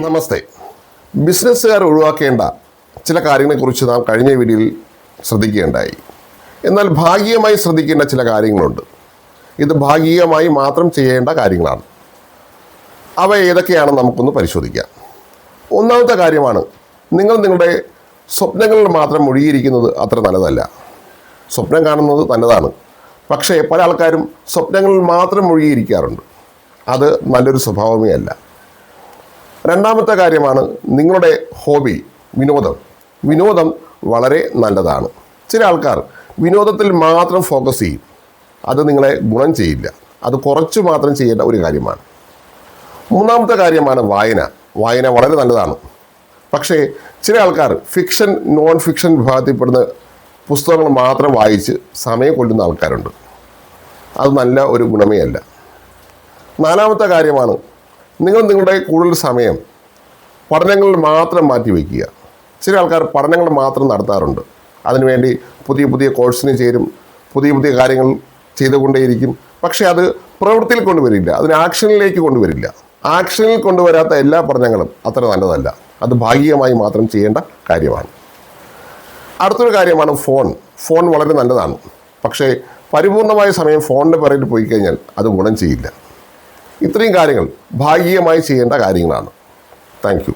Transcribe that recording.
നമസ്തേ. ബിസിനസ്സുകാർ ഒഴിവാക്കേണ്ട ചില കാര്യങ്ങളെക്കുറിച്ച് നാം കഴിഞ്ഞ വീഡിയോയിൽ ശ്രദ്ധിക്കുകയുണ്ടായി. എന്നാൽ ഭാഗികമായി ശ്രദ്ധിക്കേണ്ട ചില കാര്യങ്ങളുണ്ട്. ഇത് ഭാഗികമായി മാത്രം ചെയ്യേണ്ട കാര്യങ്ങളാണ്. അവ ഏതൊക്കെയാണെന്ന് നമുക്കൊന്ന് പരിശോധിക്കാം. ഒന്നാമത്തെ കാര്യമാണ് നിങ്ങൾ നിങ്ങളുടെ സ്വപ്നങ്ങളിൽ മാത്രം മുഴുകിയിരിക്കുന്നത് അത്ര നല്ലതല്ല. സ്വപ്നം കാണുന്നത് നല്ലതാണ്. പക്ഷേ പല ആൾക്കാരും സ്വപ്നങ്ങളിൽ മാത്രം മുഴുകിയിരിക്കാറുണ്ട് അത് നല്ലൊരു സ്വഭാവമേ അല്ല. രണ്ടാമത്തെ കാര്യമാണ് നിങ്ങളുടെ ഹോബി വിനോദം. വിനോദം വളരെ നല്ലതാണ്. ചില ആൾക്കാർ വിനോദത്തിൽ മാത്രം ഫോക്കസ് ചെയ്യും. അത് നിങ്ങളെ ഗുണം ചെയ്യില്ല. അത് കുറച്ച് മാത്രം ചെയ്യേണ്ട ഒരു കാര്യമാണ്. മൂന്നാമത്തെ കാര്യമാണ് വായന. വായന വളരെ നല്ലതാണ്. പക്ഷേ ചില ആൾക്കാർ ഫിക്ഷൻ നോൺ ഫിക്ഷൻ വിഭാഗത്തിൽപ്പെടുന്ന പുസ്തകങ്ങൾ മാത്രം വായിച്ച് സമയം കൊല്ലുന്ന ആൾക്കാരുണ്ട്. അത് നല്ല ഒരു ഗുണമേ അല്ല. നാലാമത്തെ കാര്യമാണ് നിങ്ങൾ നിങ്ങളുടെ കൂടുതൽ സമയം പഠനങ്ങളിൽ മാത്രം മാറ്റി വയ്ക്കുക. ചില ആൾക്കാർ പഠനങ്ങൾ മാത്രം നടത്താറുണ്ട്. അതിനുവേണ്ടി പുതിയ പുതിയ കോഴ്സിന് ചേരും പുതിയ പുതിയ കാര്യങ്ങൾ ചെയ്തുകൊണ്ടേയിരിക്കും. പക്ഷേ അത് പ്രവൃത്തിയിൽ കൊണ്ടുവരില്ല അതിന് ആക്ഷനിലേക്ക് കൊണ്ടുവരില്ല. ആക്ഷനിൽ കൊണ്ടുവരാത്ത എല്ലാ പഠനങ്ങളും അത്ര നല്ലതല്ല. അത് ഭാഗികമായി മാത്രം ചെയ്യേണ്ട കാര്യമാണ്. അടുത്തൊരു കാര്യമാണ് ഫോൺ. ഫോൺ വളരെ നല്ലതാണ്. പക്ഷേ പരിപൂർണമായ സമയം ഫോണിന്റെ പിറകിൽ പോയി കഴിഞ്ഞാൽ അത് ഗുണം ചെയ്യില്ല. ഇത്രയും കാര്യങ്ങൾ ഭാഗികമായി ചെയ്യേണ്ട കാര്യങ്ങളാണ്. താങ്ക്